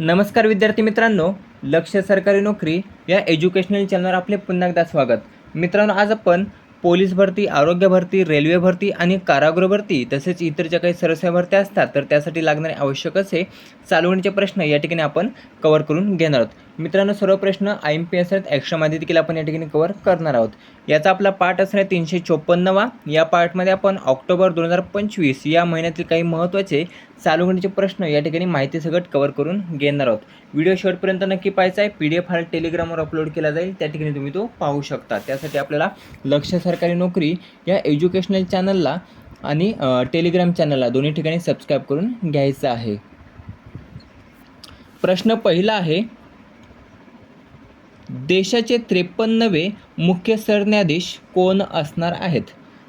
नमस्कार विद्यार्थी मित्रांनो लक्ष सरकारी नोकरी या एज्युकेशनल चॅनलवर आपले पुन्हा एकदा स्वागत. मित्रांनो आज आपण पोलीस भरती आरोग्य भरती रेल्वे भरती आणि कारागृह भरती तसेच इतर ज्या काही सरसेवा भरत्या असतात तर त्यासाठी लागणारे आवश्यक असे चालवणीचे प्रश्न या ठिकाणी आपण कवर करून घेणार आहोत. मित्रांनो सर्व प्रश्न आय एम पी एस आहेत एक्स्ट्रामध्ये देखील आपण या ठिकाणी कवर करणार आहोत. याचा आपला पार्ट असणार आहे तीनशे चोपन्नवा. या पार्टमध्ये आपण ऑक्टोबर दोन हजार पंचवीस या महिन्यातील काही महत्त्वाचे चालू प्रश्न या ठिकाणी माहिती सगळं कवर करून घेणार आहोत. व्हिडिओ शेवटपर्यंत नक्की पाहायचा आहे. पी डी एफ हा टेलिग्रामवर अपलोड केला जाईल. त्या ठिकाणी तुम्ही तो पाहू शकता. त्यासाठी आपल्याला लक्ष सरकारी नोकरी या एज्युकेशनल चॅनलला आणि टेलिग्राम चॅनलला दोन्ही ठिकाणी सबस्क्राईब करून घ्यायचं आहे. प्रश्न पहिला आहे देशाचे त्रेपन्नवे मुख्य सरन्यायाधीश कोण असणार आहेत?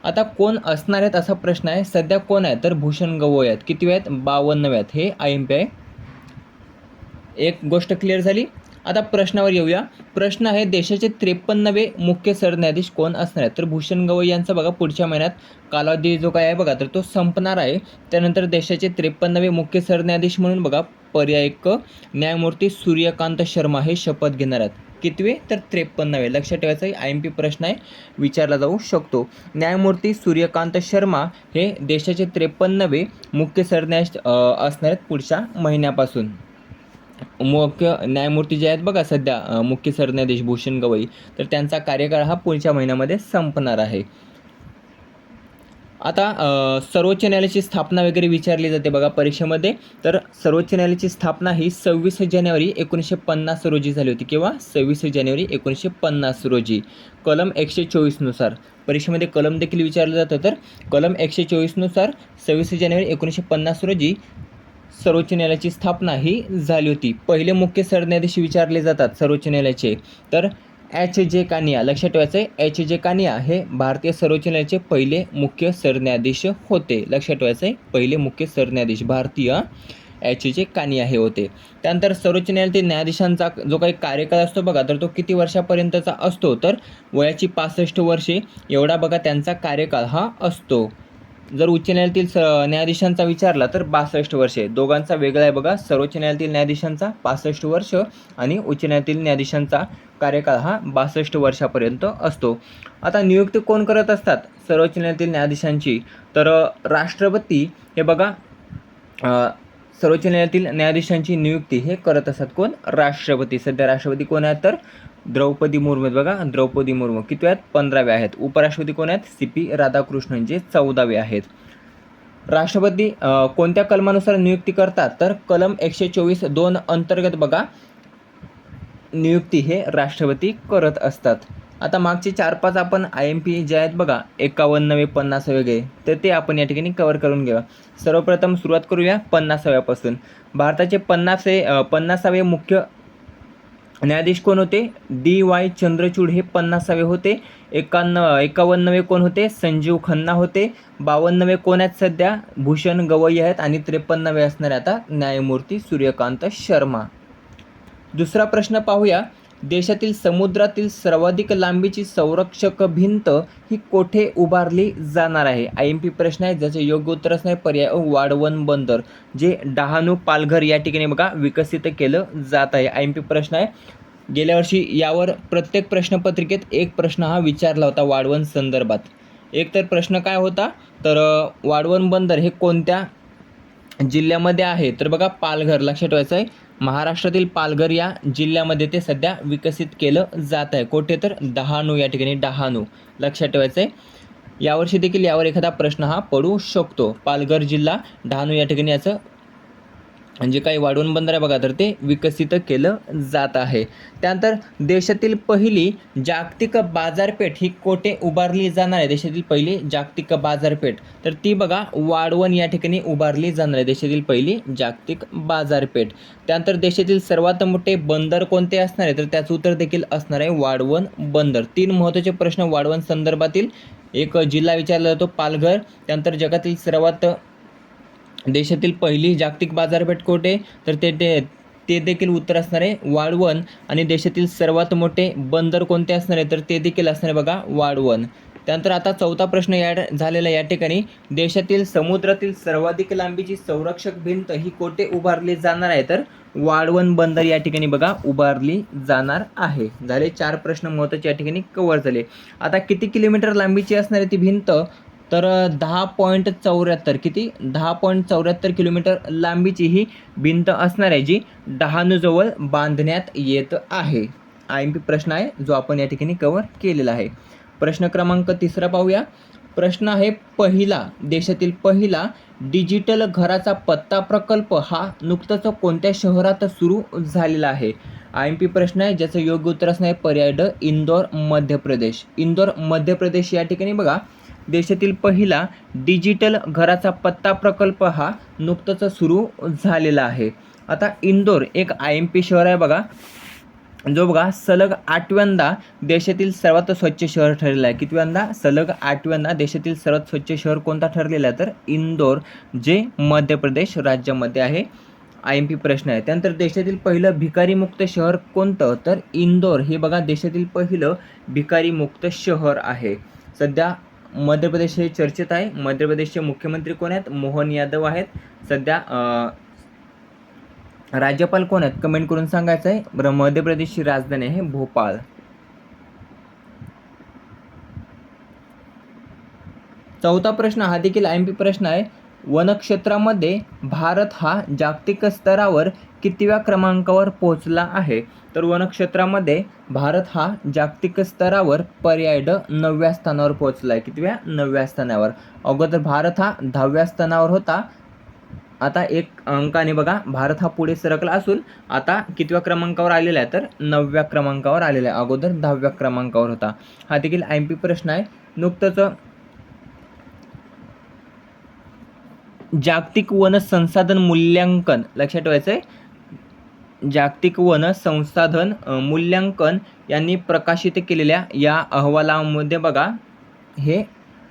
आता कोण असणार आहेत असा प्रश्न आहे. सध्या कोण आहे तर भूषण गवई आहेत. किती आहेत बावन्नवे आहेत. हे आय एम पी आहे एक गोष्ट क्लिअर झाली? आता प्रश्नावर येऊया. प्रश्न आहे देशाचे त्रेपन्नवे मुख्य सरन्यायाधीश कोण असणार आहेत? तर भूषण गवई यांचा बघा पुढच्या महिन्यात कालावधी जो काय आहे बघा तर तो संपणार आहे. त्यानंतर देशाचे त्रेपन्नवे मुख्य सरन्यायाधीश म्हणून बघा पर्याय न्यायमूर्ती सूर्यकांत शर्मा हे शपथ घेणार आहेत. कितवे? तर त्रेपन्नवे. लक्षात ठेवायचं आय एम पी प्रश्न आहे विचारला जाऊ शकतो. न्यायमूर्ती सूर्यकांत शर्मा हे देशाचे त्रेपन्नवे मुख्य सरन्यायाधीश असणार आहेत पुढच्या महिन्यापासून. मुख्य न्यायमूर्ती जे आहेत बघा सध्या मुख्य सरन्यायाधीश भूषण गवई. तर त्यांचा कार्यकाळ हा पुढच्या महिन्यामध्ये संपणार आहे. आता सर्वोच्च न्यायालयाची स्थापना वगैरे विचारली जाते बघा परीक्षेमध्ये. तर सर्वोच्च न्यायालयाची स्थापना ही सव्वीस जानेवारी एकोणीसशे पन्नास रोजी झाली होती किंवा सव्वीस जानेवारी एकोणीसशे पन्नास रोजी. कलम एकशे चोवीसनुसार परीक्षेमध्ये कलम देखील विचारलं जातं. तर कलम एकशे चोवीसनुसार सव्वीस जानेवारी एकोणीसशे पन्नास रोजी सर्वोच्च न्यायालयाची स्थापना ही झाली होती. पहिले मुख्य सरन्यायाधीश विचारले जातात सर्वोच्च न्यायालयाचे. तर एच जे कानिया लक्षात ठेवायचं आहे एच जे कानिया हे भारतीय सर्वोच्च न्यायालयाचे पहिले मुख्य सरन्यायाधीश होते. लक्षात ठेवायचं आहे पहिले मुख्य सरन्यायाधीश भारतीय एच जे कानिया हे होते. त्यानंतर सर्वोच्च न्यायालयातील न्यायाधीशांचा जो काही कार्यकाळ असतो बघा तर तो किती वर्षापर्यंतचा असतो? तर वयाची पासष्ट वर्षे एवढा बघा त्यांचा कार्यकाळ हा असतो. जर उच्च न्यायालयातील स न्यायाधीशांचा विचारला तर बासष्ट वर्षे दोघांचा वेगळा आहे बघा. सर्वोच्च न्यायालयातील न्यायाधीशांचा पासष्ट वर्ष आणि उच्च न्यायालयातील न्यायाधीशांचा कार्यकाळ हा बासष्ट वर्षापर्यंत असतो. आता नियुक्ती कोण करत असतात? सर्वोच्च न्यायालयातील न्यायाधीशांची. तर राष्ट्रपती हे बघा सर्वोच्च न्यायालयातील न्यायाधीशांची नियुक्ती हे करत असतात कोण? राष्ट्रपती. सध्या राष्ट्रपती कोण आहेत तर द्रौपदी मुर्मू आहेत बघा. द्रौपदी मुर्मू. किती आहेत? पंधरावे आहेत. उपराष्ट्रपती कोण आहेत? सी पी राधाकृष्णन जे चौदावे आहेत. राष्ट्रपती कोणत्या कलमानुसार नियुक्ती करतात? तर कलम एकशे चोवीस दोन अंतर्गत बघा. नियुक्ती हे राष्ट्रपती करत असतात. आता मागचे चार पाच आपण आय एम पी जे आहेत बघा एकावन्नवे पन्नास वगैरे तर ते आपण या ठिकाणी कवर करून घेऊया. सर्वप्रथम सुरुवात करूया पन्नासाव्यापासून. भारताचे पन्नासे पन्नासावे मुख्य न्यायाधीश कोण होते? डी वाय चंद्रचूड हे पन्नासावे होते. एकान्न एकावन्नवे कोण होते? संजीव खन्ना होते. बावन्नवे कोण आहेत सध्या? भूषण गवई आहेत आणि त्रेपन्नवे असणारे आता न्यायमूर्ती सूर्यकांत शर्मा. दुसरा प्रश्न पाहूया. देशातील समुद्रातील सर्वाधिक लांबीची संरक्षक भिंत ही कोठे उभारली जाणार आहे? आय एम पी प्रश्न आहे ज्याचे योग्य उत्तर असणार आहे पर्याय वाढवण बंदर जे डहाणू पालघर या ठिकाणी बघा विकसित केलं जात आहे. आय एम पी प्रश्न आहे. गेल्या वर्षी यावर प्रत्येक प्रश्नपत्रिकेत एक प्रश्न हा विचारला होता वाढवण संदर्भात. एक तर प्रश्न काय होता? तर वाढवण बंदर हे कोणत्या जिल्ह्यामध्ये आहे? तर बघा पालघर लक्षात ठेवायचं आहे. महाराष्ट्रातील पालघर या जिल्ह्यामध्ये ते सध्या विकसित केलं जात आहे. कोठे तर डहाणू या ठिकाणी डहाणू. लक्षात ठेवायचं आहे यावर्षी देखील यावर एखादा प्रश्न हा पडू शकतो. पालघर जिल्हा डहाणू या ठिकाणी याचं जे काही वाढवून बंदर आहे बघा तर ते विकसित केलं जात आहे. त्यानंतर देशातील पहिली जागतिक बाजारपेठ ही कोठे उभारली जाणार आहे? देशातील पहिली जागतिक बाजारपेठ. तर ती बघा वाढवण या ठिकाणी उभारली जाणार आहे. देशातील पहिली जागतिक बाजारपेठ. त्यानंतर देशातील सर्वात मोठे बंदर कोणते असणार आहे? तर त्याचं उत्तर देखील असणार आहे वाढवण बंदर. तीन महत्त्वाचे प्रश्न वाढवण संदर्भातील. एक जिल्हा विचारला जातो पालघर. त्यानंतर जगातील सर्वात देशातील पहिली जागतिक बाजारपेठ कोठे? तर ते ते ते देखील उत्तर असणार आहे वाळवण. आणि देशातील सर्वात मोठे बंदर कोणते असणार आहे? तर ते देखील असणार आहे बघा वाळवण. त्यानंतर आता चौथा प्रश्न या झालेला या ठिकाणी. देशातील समुद्रातील सर्वाधिक लांबीची संरक्षक भिंत ही कोठे उभारली जाणार आहे? तर वाळवण बंदर या ठिकाणी बघा उभारली जाणार आहे. झाले चार प्रश्न महत्त्वाचे या ठिकाणी कव्हर झाले. आता किती किलोमीटर लांबीची असणार आहे ती भिंत? तर दहा पॉईंट चौऱ्याहत्तर किती? दहा पॉईंट चौऱ्याहत्तर किलोमीटर लांबीची ही भिंत असणार आहे जी डहाणूजवळ बांधण्यात येत आहे. आय एम पी प्रश्न आहे जो आपण या ठिकाणी कव्हर केलेला आहे. प्रश्न क्रमांक तिसरा पाहूया. प्रश्न आहे पहिला देशातील पहिला डिजिटल घराचा पत्ता प्रकल्प हा नुकताच कोणत्या शहरात सुरू झालेला आहे? आय एम पी प्रश्न आहे ज्याचं योग्य उत्तर असणार आहे पर्याय ड इंदोर मध्य प्रदेश. इंदोर मध्य प्रदेश या ठिकाणी बघा. देशातील पहिला डिजिटल घराचा पत्ता प्रकल्प हा नुकताच सुरू झालेला आहे. आता इंदोर एक आय एम पी शहर आहे बघा. जो बघा सलग आठव्यांदा देशातील सर्वात स्वच्छ शहर ठरलेलं आहे. कितव्यांदा? सलग आठव्यांदा देशातील सर्वात स्वच्छ शहर कोणता ठरलेला आहे? तर इंदोर जे मध्य प्रदेश राज्यामध्ये आहे. आय एम पी प्रश्न आहे. त्यानंतर देशातील पहिलं भिकारीमुक्त शहर कोणतं? तर इंदोर हे बघा देशातील पहिलं भिकारीमुक्त शहर आहे. सध्या मध्य प्रदेश हे चर्चेत आहे. मध्य प्रदेशचे मुख्यमंत्री कोण आहेत? मोहन यादव आहेत. सध्या राज्यपाल कोण आहेत? कमेंट करून सांगायचं आहे. मध्य प्रदेशची राजधानी आहे भोपाळ. चौथा प्रश्न हा देखील आय एम पी प्रश्न आहे. वनक्षेत्रामध्ये भारत हा जागतिक स्तरावर कितव्या क्रमांकावर पोहोचला आहे? तर वनक्षेत्रामध्ये भारत हा जागतिक स्तरावर पर्याय ड नवव्या स्थानावर पोहोचला आहे कितव्या? नवव्या स्थानावर. अगोदर भारत हा दहाव्या स्थानावर होता. आता एक अंकाने बघा भारत हा पुढे सरकला असून आता कितव्या क्रमांकावर आलेला आहे? तर नवव्या क्रमांकावर आलेला आहे. अगोदर दहाव्या क्रमांकावर होता. हा देखील आय एम पी प्रश्न आहे. नुकतंच जागतिक वन संसाधन मूल्यांकन लक्षात ठेवायचं आहे जागतिक वन संसाधन मूल्यांकन यांनी प्रकाशित केलेल्या या अहवालामध्ये बघा हे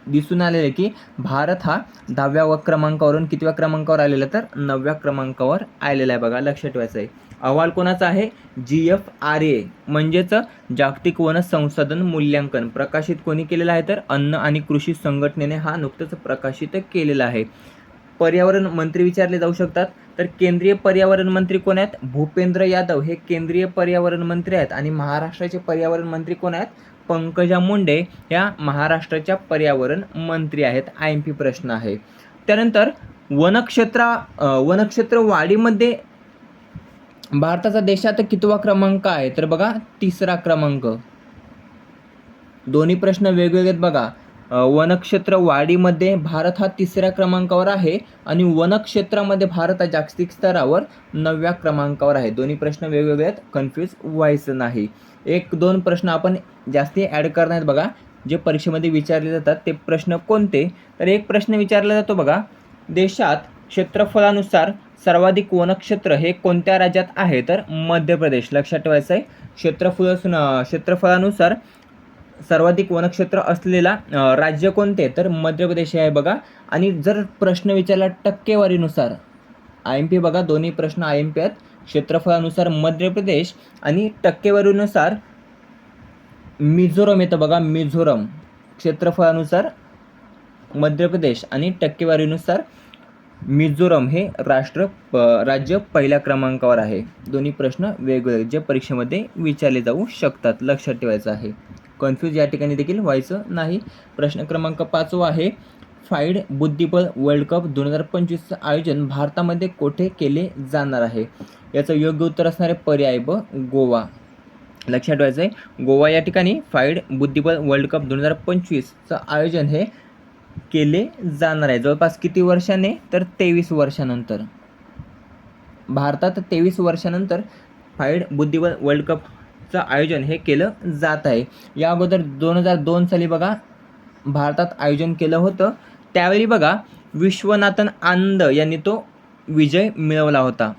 दिसून आलेलं आहे की भारत हा दहाव्या व क्रमांकावरून कितव्या क्रमांकावर आलेला तर नवव्या क्रमांकावर आलेला आहे बघा लक्षात ठेवायचं आहे. अहवाल कोणाचा आहे? G F R A. म्हणजेच जागतिक वन संसाधन मूल्यांकन. प्रकाशित कोणी केलेलं आहे? तर अन्न आणि कृषी संघटनेने हा नुकतंच प्रकाशित केलेला आहे. पर्यावरण मंत्री विचारले जाऊ शकतात. तर केंद्रीय पर्यावरण मंत्री कोण आहेत? भूपेंद्र यादव. हे केंद्रीय पर्यावरण मंत्री आहेत. आणि महाराष्ट्राचे पर्यावरण मंत्री कोण आहेत? पंकजा मुंडे या महाराष्ट्राच्या पर्यावरण मंत्री आहेत. आय एम पी प्रश्न आहे. त्यानंतर वनक्षेत्रा वनक्षेत्र वाढीमध्ये भारताचा देशात कितवा क्रमांक आहे? तर बघा तिसरा क्रमांक. दोन्ही प्रश्न वेगवेगळे आहेत बघा. वनक्षेत्र वाढीमध्ये भारत हा तिसऱ्या क्रमांकावर आहे आणि वनक्षेत्रामध्ये भारत हा जागतिक स्तरावर नवव्या क्रमांकावर आहे. दोन्ही प्रश्न वेगवेगळे आहेत. कन्फ्यूज व्हायचं नाही. एक दोन प्रश्न आपण जास्ती ॲड करणार बघा. जे परीक्षेमध्ये विचारले जातात ते प्रश्न कोणते? तर एक प्रश्न विचारला जातो बघा. देशात क्षेत्रफळानुसार सर्वाधिक वनक्षेत्र हे कोणत्या राज्यात आहे? तर मध्य प्रदेश. लक्षात ठेवायचं आहे क्षेत्रफळ क्षेत्रफळानुसार सर्वाधिक वनक्षेत्र असलेला राज्य कोणते? तर मध्य प्रदेश हे आहे बघा. आणि जर प्रश्न विचारला टक्केवारीनुसार आय एम पी बघा दोन्ही प्रश्न आय एम पी आहेत. क्षेत्रफळानुसार मध्य प्रदेश आणि टक्केवारीनुसार मिझोरम येतं बघा मिझोरम. क्षेत्रफळानुसार मध्य प्रदेश आणि टक्केवारीनुसार मिझोरम हे राष्ट्र प राज्य पहिल्या क्रमांकावर आहे. दोन्ही प्रश्न वेगवेगळे जे परीक्षेमध्ये विचारले जाऊ शकतात लक्षात ठेवायचं आहे. कन्फ्यूज या ठिकाणी देखील व्हायचं नाही. प्रश्न क्रमांक पाचवा आहे फाईड बुद्धिबळ वर्ल्ड कप दोन हजार पंचवीसचं आयोजन भारतामध्ये कोठे केले जाणार आहे? याचं योग्य उत्तर असणारे पर्याय ब गोवा. लक्षात ठेवायचं आहे गोवा या ठिकाणी फाईड बुद्धिबळ वर्ल्ड कप दोन हजार पंचवीसचं आयोजन हे केले जाणार आहे. जवळपास किती वर्षाने? तर तेवीस वर्षानंतर. भारतात तेवीस वर्षानंतर फाईड बुद्धिबळ वर्ल्ड चं आयोजन हे केलं जात आहे. या अगोदर दोन हजार दोन साली बघा भारतात आयोजन केलं होतं. त्यावेळी बघा विश्वनाथन आनंद यांनी तो विजय मिळवला होता.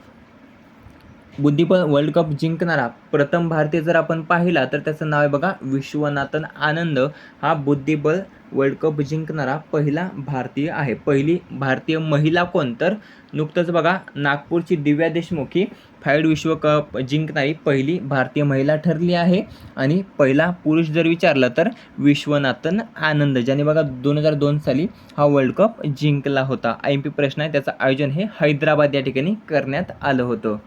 बुद्धिबळ वर्ल्ड कप जिंकणारा प्रथम भारतीय जर आपण पाहिला तर त्याचं नाव आहे बघा विश्वनाथन आनंद. हा बुद्धिबळ वर्ल्ड कप जिंकणारा पहिला भारतीय आहे. पहिली भारतीय महिला कोण? तर नुकतंच बघा नागपूरची दिव्या देशमुखी. फाईड विश्वकप जिंकणारी पहिली भारतीय महिला ठरली आहे. आणि पहिला पुरुष जर विचारलं तर विश्वनाथन आनंद ज्याने बघा दोन हजार दोन साली हा वर्ल्ड कप जिंकला होता. आय एम पी प्रश्न आहे त्याचं आयोजन हे हैदराबाद या ठिकाणी करण्यात आलं होतं.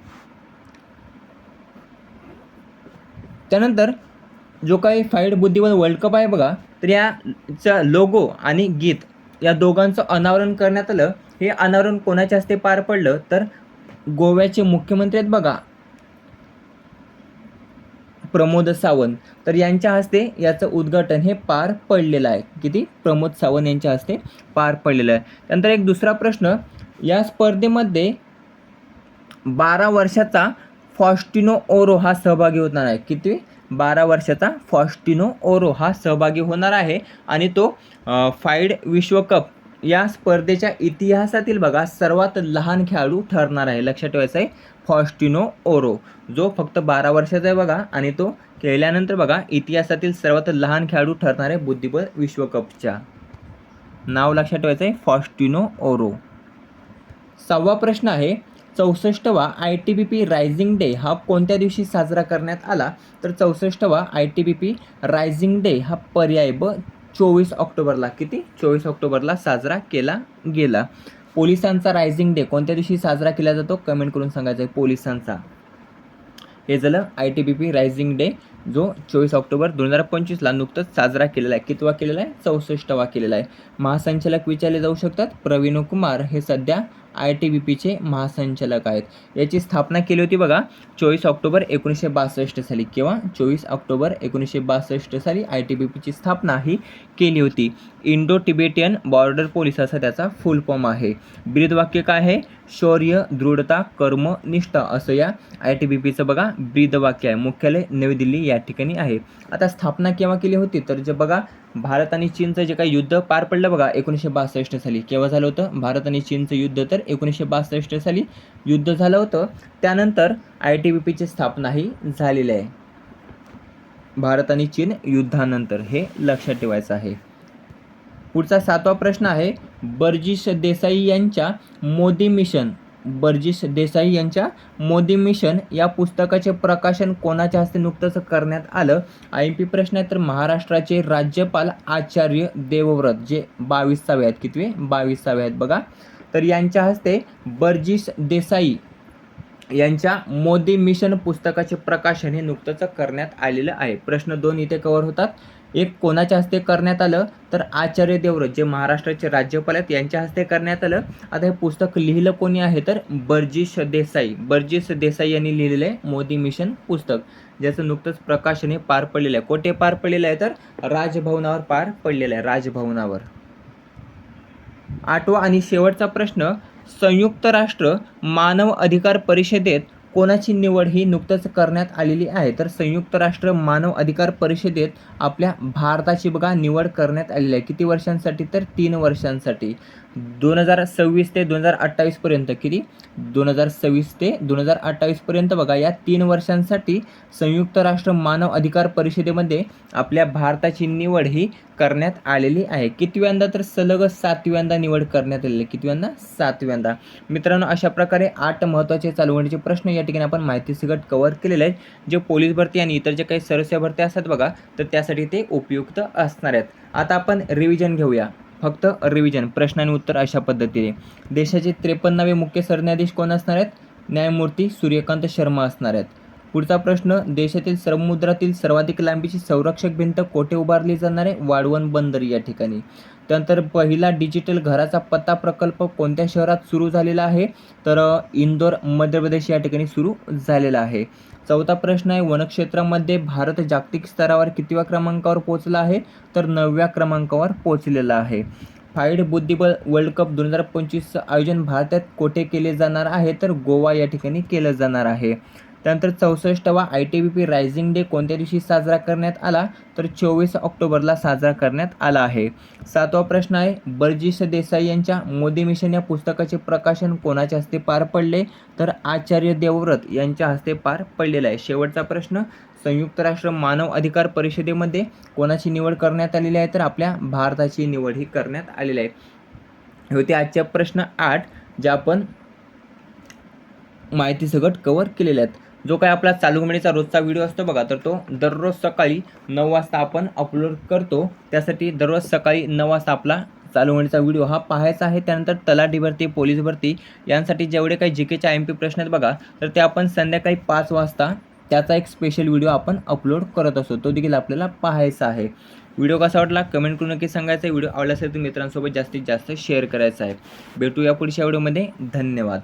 त्यानंतर जो काही फाईड बुद्धिबळ वर्ल्ड कप आहे बघा तर याचा लोगो आणि गीत या दोघांचं अनावरण करण्यात आलं. हे अनावरण कोणाच्या हस्ते पार पडलं? तर गोव्याचे मुख्यमंत्री आहेत बघा. प्रमोद सावंत. तर यांच्या हस्ते याचं उद्घाटन हे पार पडलेलं आहे. किती? प्रमोद सावंत यांच्या हस्ते पार पडलेलं आहे. त्यानंतर एक दुसरा प्रश्न या स्पर्धेमध्ये बारा वर्षाचा फॉस्टिनो ओरो हा सहभागी होणार आहे. किती? बारा वर्षाचा फॉस्टिनो ओरो हा सहभागी होणार आहे. आणि तो फाईड विश्वकप या स्पर्धेच्या इतिहासातील बघा सर्वात लहान खेळाडू ठरणार आहे. लक्षात ठेवायचं आहे फॉस्टिनो ओरो. जो फक्त बारा वर्षाचा आहे बघा आणि तो खेळल्यानंतर बघा इतिहासातील सर्वात लहान खेळाडू ठरणार आहे बुद्धिबळ विश्वकपच्या. नाव लक्षात ठेवायचं आहे फॉस्टिनो ओरो. सहावा प्रश्न आहे चौसष्टवा I T B P raising day हा कोणत्या दिवशी साजरा करण्यात आला? तर चौसष्टवा I T B P raising day हा पर्याय ब चोवीस ऑक्टोबरला किती? चोवीस ऑक्टोबरला साजरा केला गेला. पोलिसांचा रायझिंग डे कोणत्या दिवशी साजरा केला जातो? कमेंट करून सांगायचं आहे पोलिसांचा. हे झालं I T B P raising day जो चोवीस ऑक्टोबर दोन हजार पंचवीसला नुकतंच साजरा केलेला आहे. कितवा केलेला आहे? चौसष्टवा केलेला आहे. महासंचालक विचारले जाऊ शकतात. प्रवीण कुमार हे सध्या आय टी बी पीचे महासंचालक आहेत. याची स्थापना केली होती बघा चोवीस ऑक्टोबर एकोणीसशे बासष्ट साली किंवा चोवीस ऑक्टोबर एकोणीसशे बासष्ट साली आय टी बी पीची स्थापना ही केली होती. इंडो टिबेटियन बॉर्डर पोलीस असा त्याचा फुल फॉर्म आहे. ब्रीदवाक्य काय आहे? शौर्य दृढता कर्म निष्ठा असं या आय टी बी पीचं बघा ब्रीदवाक्य आहे. मुख्यालय नवी दिल्ली या ठिकाणी आहे. आता स्थापना केव्हा केली होती? तर जे बघा भारत आणि चीनचं जे काही युद्ध पार पडलं बघा एकोणीसशे बासष्ट साली. केव्हा झालं होतं? भारत आणि चीनचं युद्ध तर एकोणीसशे बासष्ट साली. युद्ध झालं होतं. त्यानंतर आय टी बी पीची स्थापनाही झालेली आहे. भारत आणि चीन युद्धानंतर हे लक्षात ठेवायचं आहे. पुढचा सातवा प्रश्न आहे बर्जिश देसाई यांच्या मोदी मिशन बर्जिश देसाई यांच्या मोदी मिशन या पुस्तकाचे प्रकाशन कोणाच्या हस्ते नुकतंच करण्यात आलं? आय एम पी प्रश्न आहे तर महाराष्ट्राचे राज्यपाल आचार्य देवव्रत जे बावीसावे आहेत कितवे? बावीसावे आहेत बघा. तर यांच्या हस्ते बर्जिश देसाई यांच्या मोदी मिशन पुस्तकाचे प्रकाशन हे नुकतंच करण्यात आलेलं आहे. प्रश्न दोन इथे कव्हर होतात. एक कोणाच्या हस्ते करण्यात आलं तर आचार्य देवव्रत जे महाराष्ट्राचे राज्यपाल आहेत यांच्या हस्ते करण्यात आलं. आता हे पुस्तक लिहिलं कोणी आहे तर बर्जिश देसाई. बर्जिश देसाई यांनी लिहिलेलं आहे मोदी मिशन पुस्तक. ज्याचं नुकतंच प्रकाशन हे पार पडलेलं आहे. कोठे पार पडलेलं आहे तर राजभवनावर पार पडलेलं आहे राजभवनावर. आठवा आणि शेवटचा प्रश्न संयुक्त राष्ट्र मानव अधिकार परिषदेत कोणाची निवड ही नुकतंच करण्यात आलेली आहे? तर संयुक्त राष्ट्र मानव अधिकार परिषदेत आपल्या भारताची बघा निवड करण्यात आलेली आहे. किती वर्षांसाठी तर तीन वर्षांसाठी. दोन हजार सव्वीस ते दोन हजार अठ्ठावीसपर्यंत किती? दोन हजार सव्वीस ते दोन हजार अठ्ठावीसपर्यंत बघा या तीन वर्षांसाठी संयुक्त राष्ट्र मानव अधिकार परिषदेमध्ये आपल्या भारताची निवड ही करण्यात आलेली आहे. कितव्यांदा तर सलग सातव्यांदा निवड करण्यात आलेली आहे. कितव्यांदा? सातव्यांदा. मित्रांनो अशा प्रकारे आठ महत्त्वाचे चालवणीचे प्रश्न या ठिकाणी आपण माहिती सगळं कव्हर केलेलं आहे. जे पोलीस भरती आणि इतर जे काही सदस्य भरती असतात बघा तर त्यासाठी ते उपयुक्त असणार आहेत. आता आपण रिव्हिजन घेऊया. फक्त रिव्हिजन प्रश्न आणि उत्तर अशा पद्धतीने. देशाचे त्रेपन्नावे मुख्य सरन्यायाधीश कोण असणार आहेत? न्यायमूर्ती सूर्यकांत शर्मा असणार आहेत. पुढचा प्रश्न देशातील समुद्रातील सर्वाधिक लांबीची संरक्षक भिंत कोठे उभारली जाणार आहे? वाढवण बंदर या ठिकाणी. त्यानंतर पहिला डिजिटल घराचा पत्ता प्रकल्प कोणत्या शहरात सुरू झालेला आहे? तर इंदोर मध्य प्रदेश या ठिकाणी सुरू झालेला आहे. चौथा प्रश्न आहे वनक्षेत्रामध्ये भारत जागतिक स्तरावर कितव्या क्रमांकावर पोहोचला आहे? तर नवव्या क्रमांकावर पोहोचलेला आहे. फाईड बुद्धिबळ वर्ल्ड कप दोन हजार पंचवीसचं आयोजन भारतात कोठे केले जाणार आहे? तर गोवा या ठिकाणी केलं जाणार आहे. त्यानंतर चौसष्टवा I T B P raising day कोणत्या दिवशी साजरा करण्यात आला? तर चोवीस ऑक्टोबरला साजरा करण्यात आला आहे. सातवा प्रश्न आहे बर्जिश देसाई यांच्या मोदी मिशन या पुस्तकाचे प्रकाशन कोणाच्या हस्ते पार पडले? तर आचार्य देवव्रत यांच्या हस्ते पार पडलेला आहे. शेवटचा प्रश्न संयुक्त राष्ट्र मानव अधिकार परिषदेमध्ये कोणाची निवड करण्यात आलेली आहे? तर आपल्या भारताची निवड ही करण्यात आलेली आहे. हे होते आजचे प्रश्न आठ जे आपण माहिती सगट कवर केलेले आहेत. जो काय आपला चालू घडामोडीचा रोजचा व्हिडिओ असतो बघा तर तो दररोज सकाळी नऊ वाजता आपण अपलोड करतो. त्यासाठी दररोज सकाळी नऊ वाजता आपला चालू होण्याचा व्हिडिओ हा पाहायचा आहे. त्यानंतर तलाठी भरती पोलीस भरती यांसाठी जेवढे काही जी केच्या एम पी प्रश्न आहेत बघा तर ते आपण संध्याकाळी पाच वाजता त्याचा एक स्पेशल व्हिडिओ आपण अपलोड करत असतो. तो देखील आपल्याला पाहायचा आहे. व्हिडिओ कसा वाटला? कमेंट करून नक्की सांगायचा. व्हिडिओ आवडला असेल तर मित्रांसोबत जास्तीत जास्त शेअर करायचा आहे. भेटूया पुढच्या व्हिडिओमध्ये धन्यवाद.